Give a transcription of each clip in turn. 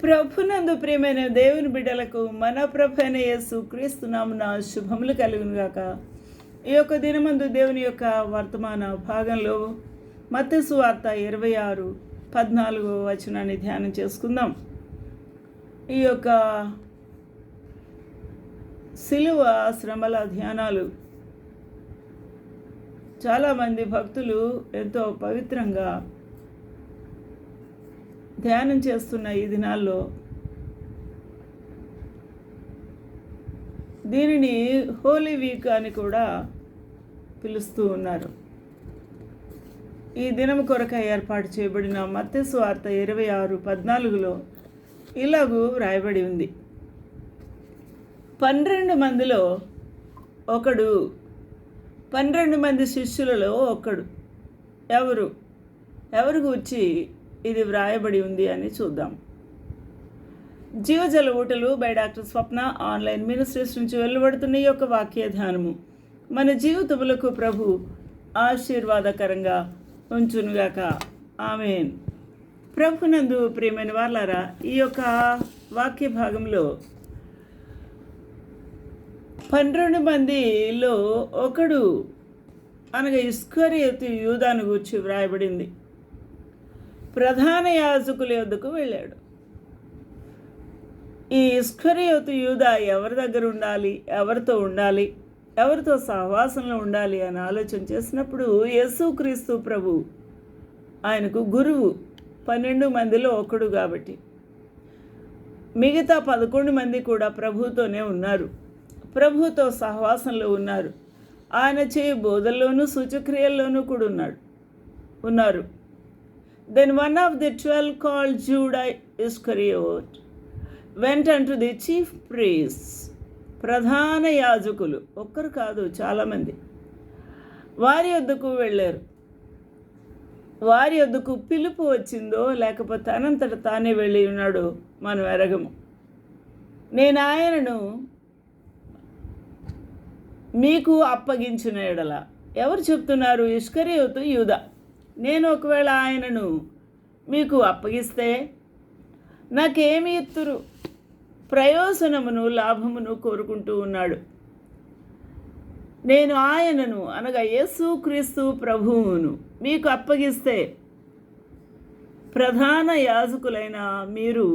ప్రభునందు ప్రియమైన దేవుని బిడ్డలకు మన ప్రభైన యేసు క్రీస్తునామున శుభములు కలుగునుగాక. ఈ యొక్క దినమందు దేవుని యొక్క వర్తమాన భాగంలో మత్తసు వార్త ఇరవై ఆరు పద్నాలుగో వచనాన్ని ధ్యానం చేసుకుందాం. ఈ యొక్క సిలువ శ్రమల ధ్యానాలు. చాలామంది భక్తులు ఎంతో పవిత్రంగా ధ్యానం చేస్తున్న ఈ దినాల్లో దీనిని హోలీ వీక్ అని కూడా పిలుస్తూ ఉన్నారు. ఈ దినం కొరకై ఏర్పాటు చేయబడిన మత్స్సు వార్త ఇరవై ఆరు పద్నాలుగులో ఇలాగూ వ్రాయబడి ఉంది. పన్నెండు మందిలో ఒకడు పన్నెండు మంది శిష్యులలో ఒకడు. ఎవరు? ఎవరు వచ్చి ఇది వ్రాయబడి ఉంది అని చూద్దాం. జీవజల ఊటలు by doctor Swapna online ministries నుంచి వెలువడుతున్న ఈ యొక్క వాక్య ధ్యానము మన జీవితములకు ప్రభు ఆశీర్వాదకరంగా ఉంచునుగాక. ఆమెన్. ప్రభునందు ప్రియమైన వాళ్ళారా ఈ యొక్క వాక్య భాగంలో పన్నెండు మందిలో ఒకడు అనగా ఇస్కరియతు యూదాను గూర్చి వ్రాయబడింది. ప్రధాన యాజకుల యొద్దకు వెళ్ళాడు. ఈ ఇస్కరియోతు యూదా ఎవరి దగ్గర ఉండాలి? ఎవరితో ఉండాలి? ఎవరితో సహవాసంలో ఉండాలి అని ఆలోచన చేసినప్పుడు యేసుక్రీస్తు ప్రభు ఆయనకు గురువు పన్నెండు మందిలో ఒకడు కాబట్టి. మిగతా పదకొండు మంది కూడా ప్రభుతోనే ఉన్నారు. ప్రభుతో సహవాసంలో ఉన్నారు. ఆయన చేయి బోధల్లోనూ సూచక్రియల్లోనూ కూడా ఉన్నాడు. ఉన్నారు. Then one of the twelve called Judah Iscariot went unto the chief priests, ప్రధాన యాజకులు. ఒక్కరు కాదు చాలామంది. వారి వద్దకు వెళ్ళారు. వారి వద్దకు పిలుపు వచ్చిందో లేకపోతే అనంతట తానే వెళ్ళి ఉన్నాడు మనం ఎరగము నేను ఆయనను మీకు అప్పగించిన ఎడల. ఎవరు చెప్తున్నారు? ఇష్కరియోతు యూదా. నేను ఒకవేళ ఆయనను మీకు అప్పగిస్తే నాకేమి ఇత్తురు ప్రయోజనమును లాభమును కోరుకుంటూ ఉన్నాడు. నేను ఆయనను అనగా యేసు క్రీస్తు ప్రభువును మీకు అప్పగిస్తే ప్రధాన యాజకులైన మీరు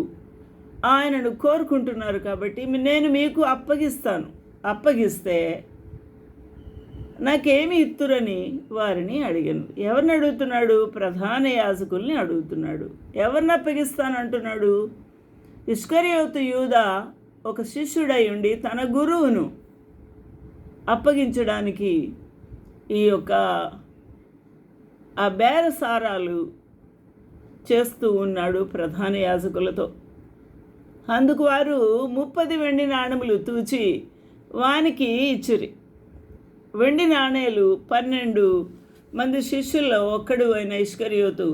ఆయనను కోరుకుంటున్నారు కాబట్టి నేను మీకు అప్పగిస్తాను. అప్పగిస్తే నాకేమి ఇత్తురని వారిని అడిగాను. ఎవరిని అడుగుతున్నాడు? ప్రధాన యాజకుల్ని అడుగుతున్నాడు. ఎవరిని అప్పగిస్తానంటున్నాడు? ఇష్కరియోతు యూద ఒక శిష్యుడై ఉండి తన గురువును అప్పగించడానికి ఈ యొక్క ఆ బేరసారాలు చేస్తూ ఉన్నాడు ప్రధాన యాజకులతో. అందుకు వారు ముప్పది వెండి నాణములు తూచి వానికి ఇచ్చిరి. వెండి నాణేలు పన్నెండు మంది శిష్యుల్లో ఒక్కడు అయిన ఇష్కరియోతు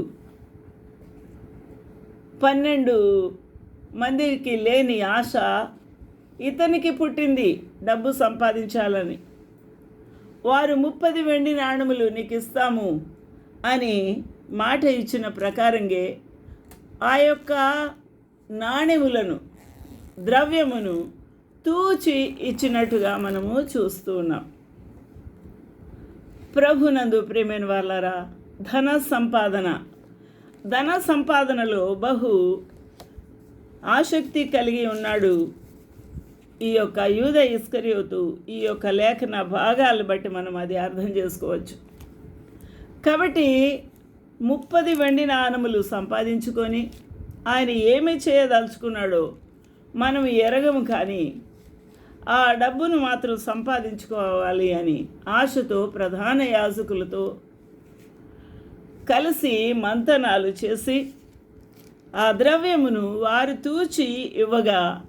పన్నెండు మందికి లేని ఆశ ఇతనికి పుట్టింది డబ్బు సంపాదించాలని. వారు ముప్పది వెండి నాణములు నీకు ఇస్తాము అని మాట ఇచ్చిన ప్రకారంగా ఆ యొక్క నాణెములను ద్రవ్యమును తూచి ఇచ్చినట్టుగా మనము చూస్తూ ఉన్నాం. ప్రభునందు ప్రేమైన వాళ్ళరా ధన సంపాదన. ధన సంపాదనలో బహు ఆసక్తి కలిగి ఉన్నాడు ఈ యొక్క యూద ఇస్కరియోతు. ఈ యొక్క లేఖన భాగాలు బట్టి మనం అది అర్థం చేసుకోవచ్చు. కాబట్టి ముప్పది వెండి నాణములు సంపాదించుకొని ఆయన ఏమి చేయదలుచుకున్నాడో మనం ఎరగము కానీ ఆ డబ్బును మాత్రం సంపాదించుకోవాలి అని ఆశతో ప్రధాన యాజకులతో కలిసి మంతనాలు చేసి ఆ ద్రవ్యమును వారు తూచి ఇవ్వగా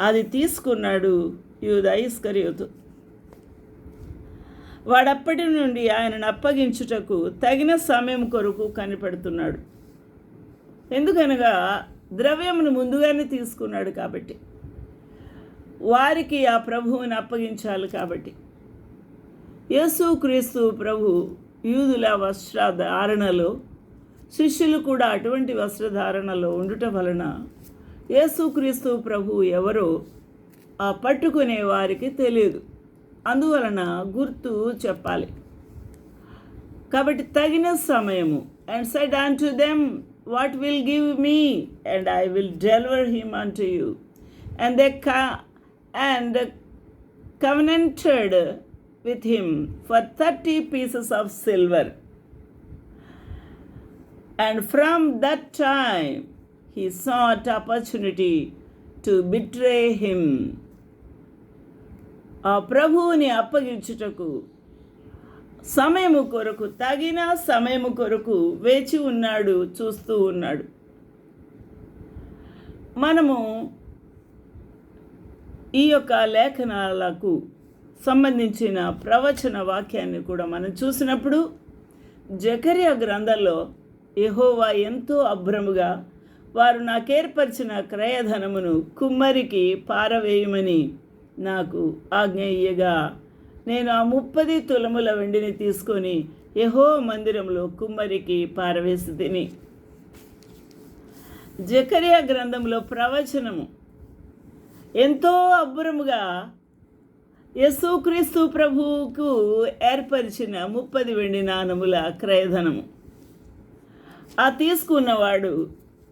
అది తీసుకున్నాడు యూదా వాడప్పటి నుండి ఆయనను అప్పగించుటకు తగిన సమయం కొరకు కనిపెడుతున్నాడు. ఎందుకనగా ద్రవ్యమును ముందుగానే తీసుకున్నాడు కాబట్టి. వారికి ఆ ప్రభువుని అప్పగించాలి కాబట్టి. యేసు క్రీస్తు ప్రభు యూదుల వస్త్రధారణలో శిష్యులు కూడా అటువంటి వస్త్రధారణలో ఉండుట వలన యేసుక్రీస్తు ప్రభు ఎవరో ఆ పట్టుకునే వారికి తెలియదు. అందువలన గుర్తు చెప్పాలి. కాబట్టి తగిన సమయము and said unto them what will give me and I will deliver him unto you and they and covenanted with him for 30 pieces of silver. And from that time, he sought opportunity to betray him. ఆ ప్రభువుని అప్పగించుటకు సమయము కొరకు తగిన సమయము కొరకు వేచి ఉన్నాడు చూస్తూ ఉన్నాడు మనము ఈ యొక్క లేఖనాలకు సంబంధించిన ప్రవచన వాక్యాన్ని కూడా మనం చూసినప్పుడు జకర్య గ్రంథంలో యహోవా ఎంతో అభ్రముగా వారు నాకేర్పరిచిన క్రయధనమును కుమ్మరికి పారవేయమని నాకు ఆజ్ఞయ్యగా నేను ఆ ముప్పది తులముల వెండిని తీసుకొని యహో మందిరంలో కుమ్మరికి పారవేసి తిని. జకర్య గ్రంథంలో ప్రవచనము ఎంతో అబ్బురముగా యేసుక్రీస్తు ప్రభువుకు ఏర్పరిచిన ముప్పది వెండి నాణముల క్రయధనము. ఆ తీసుకున్నవాడు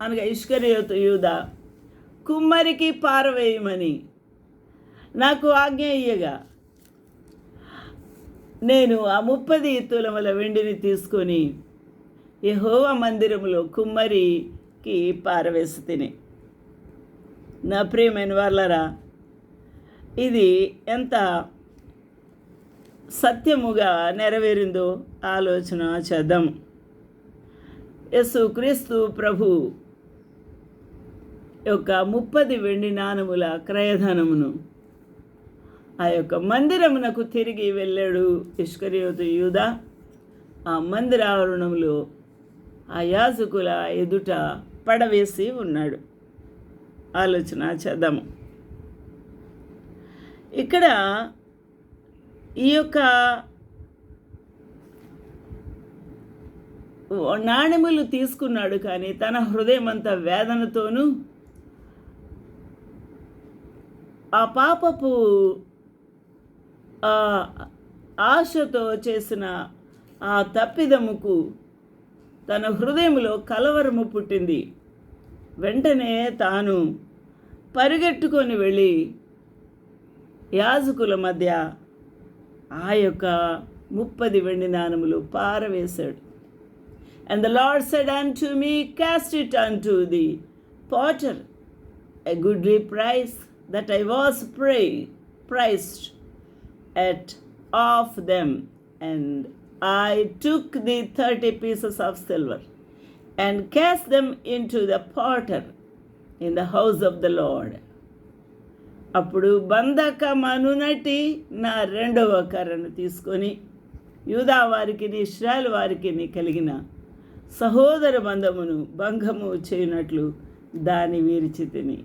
అనగా ఇష్కరియోతు యూద కుమ్మరికి పారవేయమని నాకు ఆజ్ఞ ఇయ్యగా నేను ఆ ముప్పది తులముల వెండిని తీసుకొని యహోవ మందిరములో కుమ్మరికి పారవేసి తిని. నా ప్రియమైన వాళ్ళరా ఇది ఎంత సత్యముగా నెరవేరిందో ఆలోచన చేద్దాం. యేసు క్రీస్తు ప్రభు యొక్క ముప్పది వెండి నాణముల క్రయధనమును ఆ యొక్క మందిరమునకు తిరిగి వెళ్ళాడు ఇష్కరియోతు యూద. ఆ మందిరావరణంలో ఆ యాజకుల ఎదుట పడవేసి ఉన్నాడు. ఆలోచన చేద్దాము. ఇక్కడ ఈ యొక్క నాణెములు తీసుకున్నాడు కానీ తన హృదయం అంతా వేదనతోనూ ఆ పాపపు ఆ ఆశతో చేసిన ఆ తప్పిదముకు తన హృదయంలో కలవరము పుట్టింది. వెంటనే తాను పరిగెట్టుకొని వెళ్ళి యాజకుల మధ్య ఆ యొక్క ముప్పది వెండి నాణములు పారవేశాడు. And the Lord said unto me cast it unto the potter a goodly price that I was pre prised at of them and I took the thirty pieces of and and cast them into the potter in the house of the Lord. అప్పుడు బంధకమనునటి నా రెండవ కర్రను తీసుకొని యూదా వారికి Israel వారికి కలిగిన సహోదర బంధమును భంగము చేయనట్లు దాని విరిచి తిని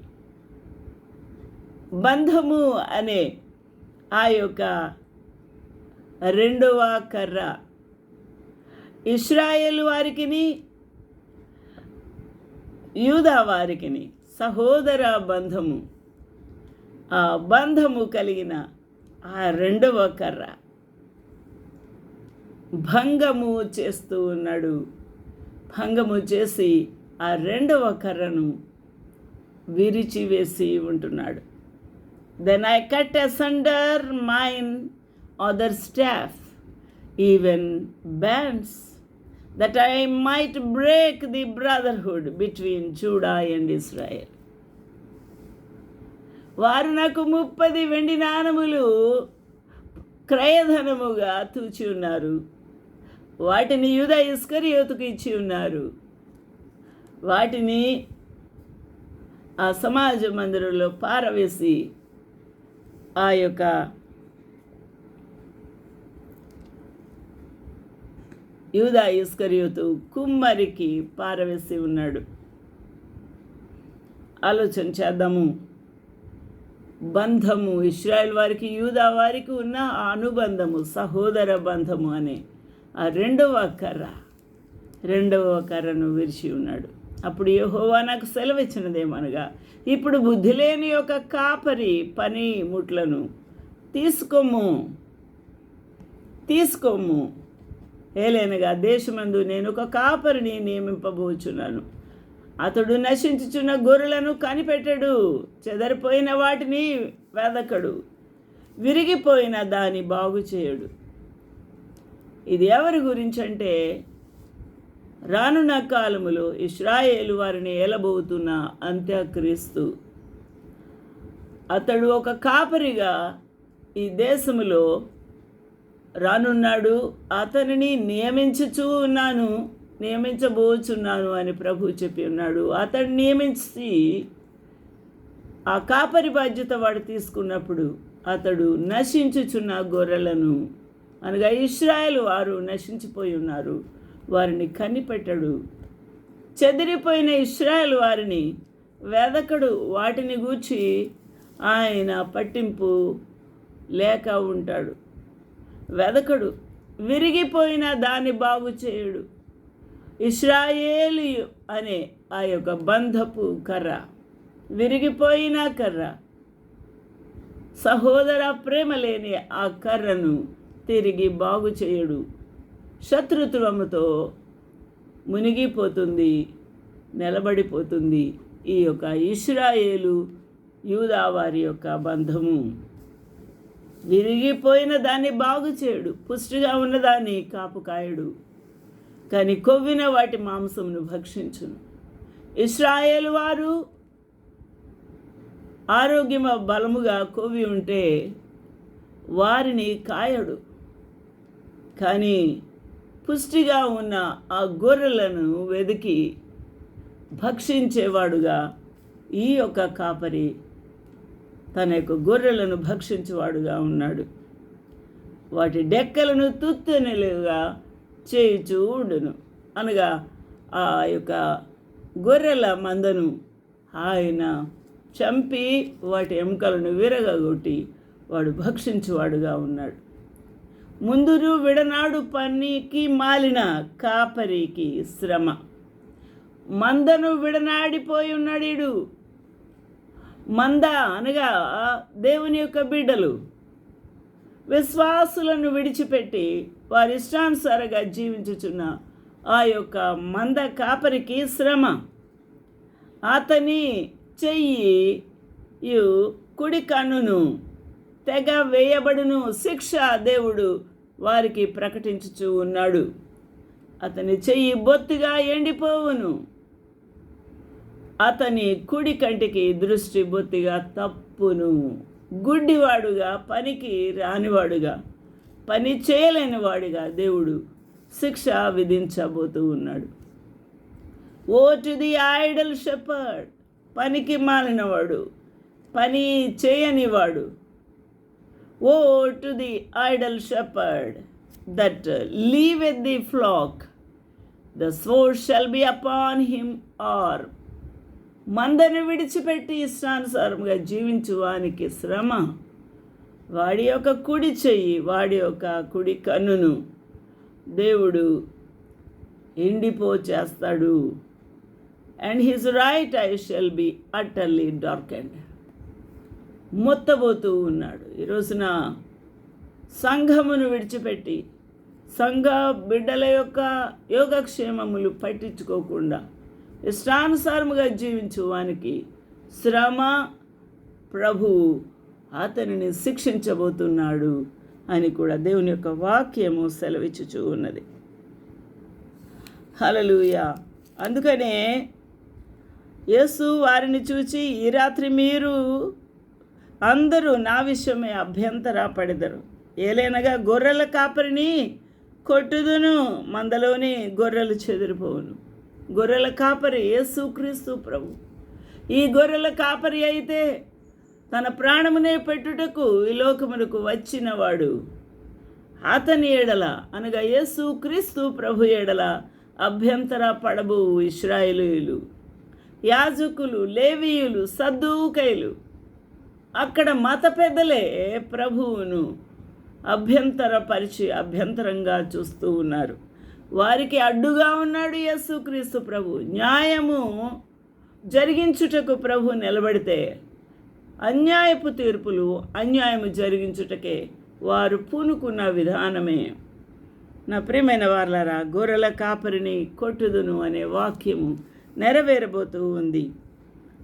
బంధము అనే ఆ యొక్క రెండవ కర్ర ఇస్రాయేల్ వారికిని యూదా వారికిని సహోదర బంధము. ఆ బంధము కలిగిన ఆ రెండవ కర్ర. భంగము చేస్తూ ఉన్నాడు. భంగము చేసి ఆ రెండవ కర్రను విరిచివేసి ఉంటున్నాడు. Then I cut asunder mine other staff even bands that I might break the brotherhood between Judah and Israel. వారు నాకు ముప్పది వెండి నాణములు క్రయధనముగా తూచి ఉన్నారు వాటిని యుధ ఇస్కరియోతుకు ఇచ్చి ఉన్నారు వాటిని ఆ సమాజ మందిరంలో పారవేసి ఆ యొక్క యూదా ఇస్కరియోతు కుమ్మరికి పారవేసి ఉన్నాడు. ఆలోచన చేద్దాము. బంధము ఇస్రాయల్ వారికి యూదా వారికి ఉన్న అనుబంధము సహోదర బంధము అనే ఆ రెండవ కర్ర రెండవ కర్రను విరిచి ఉన్నాడు. అప్పుడు యహోవా నాకు సెలవిచ్చినదేమనగా ఇప్పుడు బుద్ధి లేని యొక్క కాపరి పని ముట్లను తీసుకోము తీసుకోము. ఏలేనగా దేశమందు నేను ఒక కాపరిని నియమింపబోచున్నాను. అతడు నశించుచున్న గొర్రెలను కనిపెట్టడు చెదరిపోయిన వాటిని వెదకడు విరిగిపోయిన దాని బాగు చేయడు. ఇది ఎవరి గురించి అంటే రానున్న కాలములో ఇస్రాయేలు వారిని ఏలబోతున్న అంత్యక్రీస్తు. అతడు ఒక కాపరిగా ఈ దేశములో రానున్నాడు అతనిని నియమించుచూ ఉన్నాను నియమించబోచున్నాను అని ప్రభు చెప్పి ఉన్నాడు. అతడు నియమించి ఆ కాపరి బాధ్యత వాడు తీసుకున్నప్పుడు అతడు నశించుచున్న గొర్రెలను అనగా ఇస్రాయల్ వారు నశించిపోయి ఉన్నారు. వారిని కనిపెట్టడు. చెదిరిపోయిన ఇస్రాయల్ వారిని వెదకడు వాటిని గూర్చి ఆయన పట్టింపు లేక ఉంటాడు. వెదకడు విరిగిపోయిన దాన్ని బాగు చేయుడు. ఇస్రాయేలియు అనే ఆ యొక్క బంధపు కర్ర విరిగిపోయిన కర్ర. సహోదర ప్రేమ లేని ఆ కర్రను తిరిగి బాగు చేయడు. శత్రుత్వముతో మునిగిపోతుంది నిలబడిపోతుంది ఈ యొక్క ఇస్రాయేలు యూదా వారి యొక్క బంధము. విరిగిపోయిన దాన్ని బాగు చేయడు పుష్టిగా ఉన్నదాన్ని కాపుకాయడు కానీ కొవ్విన వాటి మాంసమును భక్షించును. ఇస్రాయేల్ వారు ఆరోగ్యమ బలముగా కొవ్వి ఉంటే వారిని కాయడు. కానీ పుష్టిగా ఉన్న ఆ గొర్రెలను వెతికి భక్షించేవాడుగా ఈ యొక్క కాపరి తన యొక్క గొర్రెలను భక్షించేవాడుగా ఉన్నాడు. వాటి డెక్కలను తుత్తెనలుగా చేయుచూ ఉండును. అనగా ఆ యొక్క గొర్రెల మందను ఆయన చంపి వాటి ఎముకలను విరగగొట్టి వాడు భక్షించువాడుగా ఉన్నాడు. ముందురు విడనాడు పనికి మాలిన కాపరికి శ్రమ. మందను విడనాడిపోయి ఉన్నాడు ఈడు. మంద అనగా దేవుని యొక్క బిడ్డలు. విశ్వాసులను విడిచిపెట్టి వారి ఇష్టానుసారంగా జీవించుచున్న ఆ యొక్క మంద కాపరికి శ్రమ. అతని చెయ్యి యు కుడి కన్నును తెగ వేయబడును శిక్ష దేవుడు వారికి ప్రకటించుచూ ఉన్నాడు. అతని చెయ్యి బొత్తిగా ఎండిపోవును. అతని కుడి కంటికి దృష్టి బొత్తిగా తప్పును. గుడ్డివాడుగా పనికి రానివాడుగా పని చేయలేని వాడిగా దేవుడు శిక్ష విధించబోతూ ఉన్నాడు. Woe to the idol shepherd పనికి మాలినవాడు పని చేయనివాడు. Woe to the idol shepherd that leaveth the flock the sword shall be upon him arm మందను విడిచిపెట్టి ఇష్టానుసారంగా జీవించు వానికి శ్రమ. వాడి యొక్క కుడి చెయ్యి వాడి యొక్క కుడి కన్నును దేవుడు ఎండిపో చేస్తాడు. And his right eye shall be utterly dark and మొత్తబోతూ ఉన్నాడు. ఈరోజున సంఘమును విడిచిపెట్టి సంఘ బిడ్డల యొక్క యోగక్షేమములు పట్టించుకోకుండా ఇష్టానుసారముగా జీవించు వానికి శ్రమ ప్రభు అతనిని శిక్షించబోతున్నాడు అని కూడా దేవుని యొక్క వాక్యము సెలవిచ్చుచూ ఉన్నది. హలలుయ అందుకనే యేసు వారిని చూచి ఈ రాత్రి మీరు అందరూ నా విషయమే అభ్యంతర పడెదరు ఏలైనగా గొర్రెల కాపరిని కొట్టుదును మందలోని గొర్రెలు చెదిరిపోవును. గొర్రెల కాపరి యేసుక్రీస్తు ప్రభు. ఈ గొర్రెల కాపరి అయితే తన ప్రాణమునే పెట్టుటకు ఈ లోకమునకు వచ్చినవాడు. అతని ఏడల అనగా యేసు క్రీస్తు ప్రభు ఏడల అభ్యంతర పడబు ఇస్రాయేలీయులు యాజకులు లేవీయులు సద్దూకైలు. అక్కడ మత పెద్దలే ప్రభువును అభ్యంతరపరిచి అభ్యంతరంగా చూస్తూ ఉన్నారు. వారికి అడ్డుగా ఉన్నాడు యేసుక్రీస్తు ప్రభు. న్యాయము జరిగించుటకు ప్రభు నిలబడితే అన్యాయపు తీర్పులు అన్యాయము జరిగించుటకే వారు పూనుకున్న విధానమే. నా ప్రియమైన వార్లరా గొర్రెల కాపరిని కొట్టుదును అనే వాక్యము నెరవేరబోతూ ఉంది.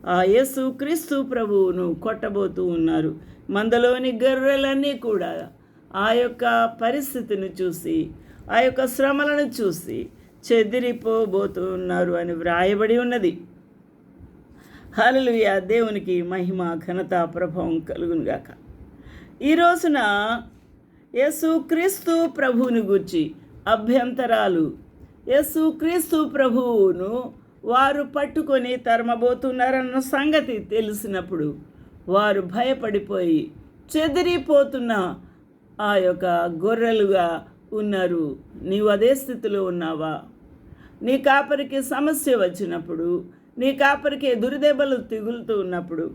ఆ యేసు క్రీస్తు ప్రభువును కొట్టబోతూ ఉన్నారు. మందలోని గొర్రెలన్నీ కూడా ఆ యొక్క పరిస్థితిని చూసి ఆ యొక్క శ్రమలను చూసి చెదిరిపోబోతున్నారు అని వ్రాయబడి ఉన్నది. హలలుయ దేవునికి మహిమ ఘనత ప్రభావం కలుగునుగాక ఈ రోజున యేసుక్రీస్తు ప్రభువుని గూర్చి అభ్యంతరాలు. యేసుక్రీస్తు ప్రభువును వారు పట్టుకొని తరమబోతున్నారన్న సంగతి తెలిసినప్పుడు వారు భయపడిపోయి చెదిరిపోతున్న ఆ యొక్క గొర్రెలుగా ఉన్నారు. నీవు అదే స్థితిలో ఉన్నావా? నీ కాపరికి సమస్య వచ్చినప్పుడు నీ కాపరికి దురిదెబ్బలు తిగులుతూ ఉన్నప్పుడు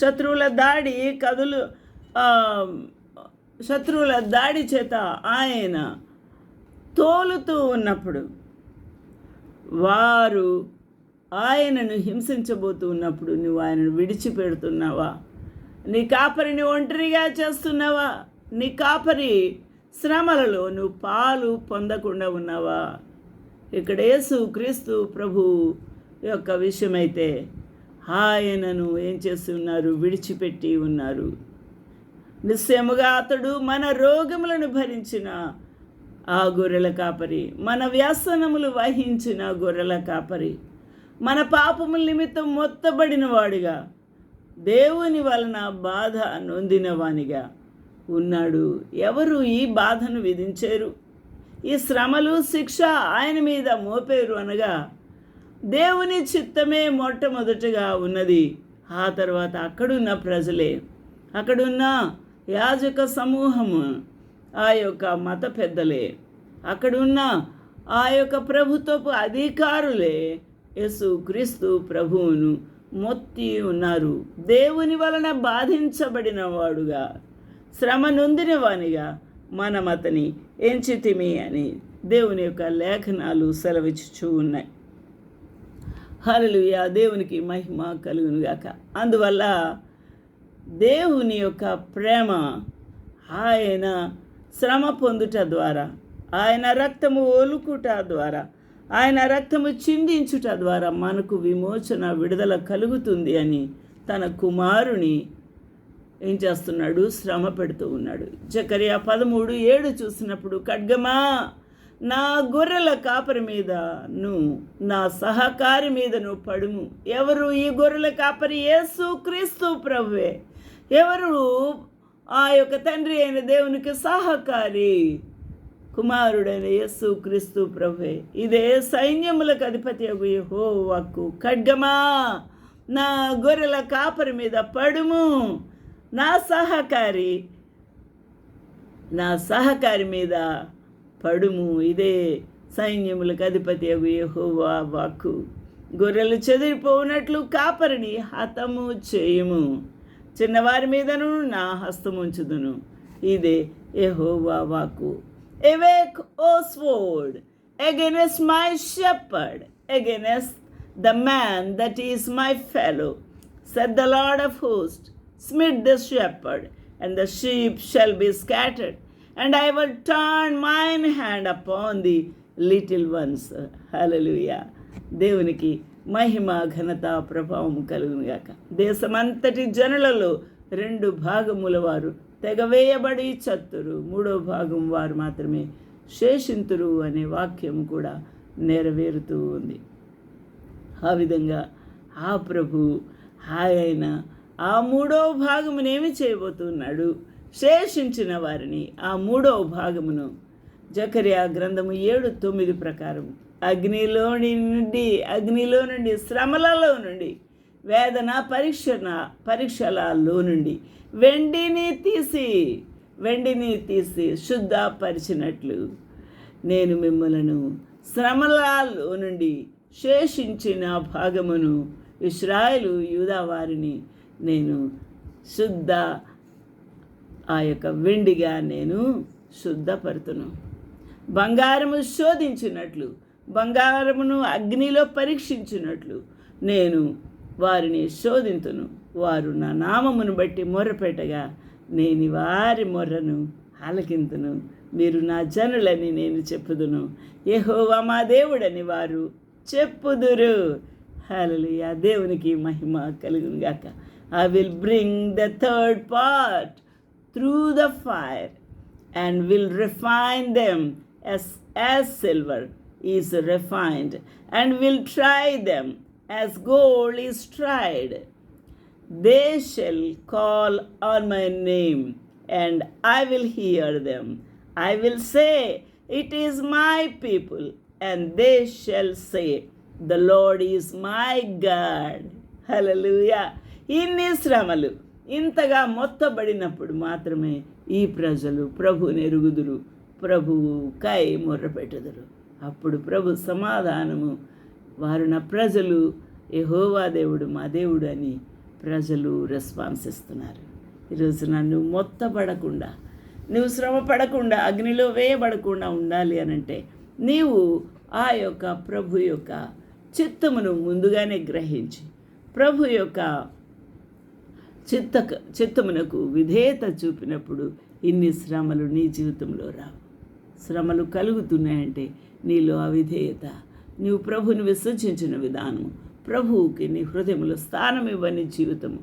శత్రువుల దాడి కదులు శత్రువుల దాడి చేత ఆయన తోలుతూ ఉన్నప్పుడు వారు ఆయనను హింసించబోతూ ఉన్నప్పుడు నువ్వు ఆయనను విడిచిపెడుతున్నావా? నీ కాపరిని ఒంటరిగా చేస్తున్నావా? నీ కాపరి శ్రమలలో నువ్వు పాలు పొందకుండా ఉన్నావా? ఇక్కడ యేసు క్రీస్తు ప్రభు యొక్క విషయమైతే ఆయనను ఏం చేస్తున్నారు? విడిచిపెట్టి ఉన్నారు. నిశ్చయముగా అతడు మన రోగములను భరించిన ఆ గొర్రెల కాపరి మన వ్యాసనములు వహించిన గొర్రెల కాపరి మన పాపముల నిమిత్తం మొత్తబడిన వాడిగా దేవుని వలన బాధ నొందినవానిగా ఉన్నాడు. ఎవరు ఈ బాధను విధించారు? ఈ శ్రమలు శిక్ష ఆయన మీద మోపేరు అనగా దేవుని చిత్తమే మొట్టమొదటగా ఉన్నది. ఆ తర్వాత అక్కడున్న ప్రజలే అక్కడున్న యాజక సమూహము ఆ యొక్క మత పెద్దలే అక్కడున్న ఆ యొక్క ప్రభుత్వపు అధికారులే యేసు క్రీస్తు ప్రభువును మొత్తి ఉన్నారు. దేవుని వలన బాధించబడిన వాడుగా శ్రమ నొందిన వానిగా మనం అతని ఎంచితిమి అని దేవుని యొక్క లేఖనాలు సెలవిచ్చుచూ ఉన్నాయి. హల్లెలూయా. దేవునికి మహిమ కలుగునుగాక. అందువల్ల దేవుని యొక్క ప్రేమ ఆయన శ్రమ పొందుట ద్వారా ఆయన రక్తము ఒలుకుట ద్వారా ఆయన రక్తము చిందించుట ద్వారా మనకు విమోచన విడుదల కలుగుతుంది అని తన కుమారుని ఏం చేస్తున్నాడు? శ్రమ పెడుతూ ఉన్నాడు. జకరియా పదమూడు ఏడు చూసినప్పుడు ఖడ్గమా నా గొర్రెల కాపరి మీద నువ్వు నా సహకారి మీద నువ్వు పడుము. ఎవరు ఈ గొర్రెల కాపరి? యేసు క్రీస్తు ప్రభువే. ఎవరు ఆ యొక్క తండ్రి అయిన దేవునికి సహకారి? కుమారుడైన యేసు క్రీస్తు ప్రభువే. ఇదే సైన్యములకు అధిపతి యహో వాక్కు ఖడ్గమా నా గొర్రెల కాపరి మీద పడుము. నా సహకారి నా సహకారి మీద పడుము. ఇదే సైన్యములకు అధిపతి యహోవా వాక్కు. గొర్రెలు చెదిరిపోనట్లు కాపరిని హతము చేయుము. చిన్నవారి మీదను నా హస్తముంచుదును. ఇదే యహోవా వాక్కు. Awake O sword against my shepherd, against the man that is my fellow, said the Lord of hosts. Smite the shepherd, and the sheep shall be scattered, and I will turn mine hand upon the little ones. Hallelujah. దేవునికి మహిమ ఘనత ప్రభావం కలుగునుగాక దేశమంతటి జనులలో రెండు భాగముల వారు తెగవేయబడి చత్తురు మూడో భాగం వారు మాత్రమే శేషింతురు అనే వాక్యం కూడా నెరవేరుతూ ఉంది ఆ విధంగా ఆ ప్రభు ఆయన ఆ మూడవ భాగమునేమి చేయబోతున్నాడు? శేషించిన వారిని ఆ మూడవ భాగమును. జకర్యా గ్రంథము ఏడు తొమ్మిది ప్రకారం. అగ్నిలోని నుండి అగ్నిలో నుండి శ్రమలలో నుండి వేదన పరీక్షన పరీక్షలలో నుండి వెండిని తీసి వెండిని తీసి శుద్ధపరిచినట్లు నేను మిమ్మలను శ్రమలలో నుండి శేషించిన భాగమును ఇస్రాయలు యూదా వారిని నేను శుద్ధ ఆ యొక్క వెండిగా నేను శుద్ధపరుతును బంగారము శోధించినట్లు బంగారమును అగ్నిలో పరీక్షించినట్లు నేను వారిని శోధింతును. వారు నా నామమును బట్టి మొర్రపెట్టగా నేను వారి మొర్రను ఆలకింతును. మీరు నా జనులని నేను చెప్పుదును. యెహోవా మా దేవుడని వారు చెప్పుదురు. హలలియా దేవునికి మహిమ కలుగునుగాక. గాక I will bring the third part through the fire and will refine them as, as silver is refined and will try them as gold is tried. They shall call on my name and I will hear them. I will say, It is my people, and they shall say, The Lord is my God. Hallelujah. ఇన్ని శ్రమలు ఇంతగా మొత్తబడినప్పుడు మాత్రమే ఈ ప్రజలు ప్రభుని ఎరుగుదురు ప్రభువు కై ముర్రపెట్టుదురు అప్పుడు ప్రభు సమాధానము వారు నా ప్రజలు యహోవా దేవుడు మా దేవుడు అని ప్రజలు రెస్పాన్స్ ఇస్తున్నారు. ఈరోజు నన్ను మొత్తపడకుండా నువ్వు శ్రమ పడకుండా అగ్నిలో వేయబడకుండా ఉండాలి అని అంటే నీవు ఆ యొక్క ప్రభు యొక్క చిత్తమును ముందుగానే గ్రహించి ప్రభు యొక్క చిత్త చిత్తమునకు విధేయత చూపినప్పుడు ఇన్ని శ్రమలు నీ జీవితంలో రావు. శ్రమలు కలుగుతున్నాయంటే నీలో అవిధేయత. నీవు ప్రభుని విసర్జించిన విధానము. ప్రభువుకి నీ హృదయంలో స్థానం ఇవ్వని జీవితము.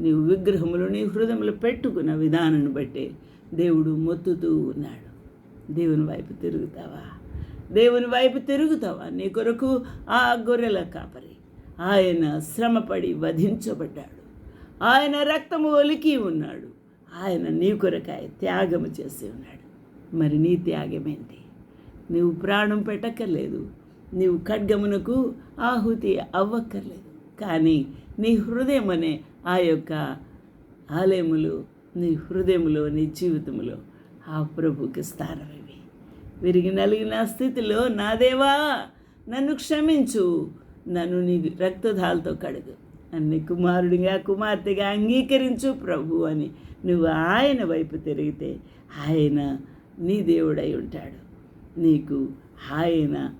నీవు విగ్రహములు నీ హృదయంలో పెట్టుకున్న విధానాన్ని బట్టే దేవుడు మొత్తుతూ ఉన్నాడు. దేవుని వైపు తిరుగుతావా? దేవుని వైపు తిరుగుతావా? నీ కొరకు ఆ గొర్రెల కాపరి. ఆయన శ్రమపడి వధించబడ్డాడు. ఆయన రక్తము ఒలికి ఉన్నాడు. ఆయన నీ కొరకాయ త్యాగము చేసి ఉన్నాడు. మరి నీ త్యాగమేంటి? నీవు ప్రాణం పెట్టక్కర్లేదు. నీవు ఖడ్గమునకు ఆహుతి అవ్వక్కర్లేదు. కానీ నీ హృదయం అనే ఆ యొక్క ఆలయములు నీ హృదయములో నీ జీవితంలో ఆ ప్రభుకి స్థానం ఇవి. విరిగి నలిగిన స్థితిలో నా దేవా నన్ను క్షమించు. నన్ను నీ రక్తధాలతో కడుగు. అన్ని కుమారుడిగా కుమార్తెగా అంగీకరించు ప్రభు అని నువ్వు ఆయన వైపు తిరిగితే ఆయన నీ దేవుడై ఉంటాడు. నీకు ఆయన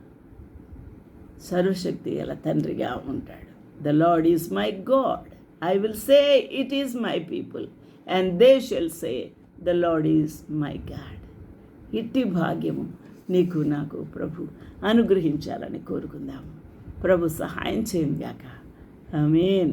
సర్వశక్తి గల తండ్రిగా ఉంటాడు. The Lord is my God I will say it is my people and they shall say the Lord is my God ఇట్టి భాగ్యము నీకు నాకు ప్రభు అనుగ్రహించాలని కోరుకుందాము. ప్రభు సహాయం చేయంగాక ఆమేన్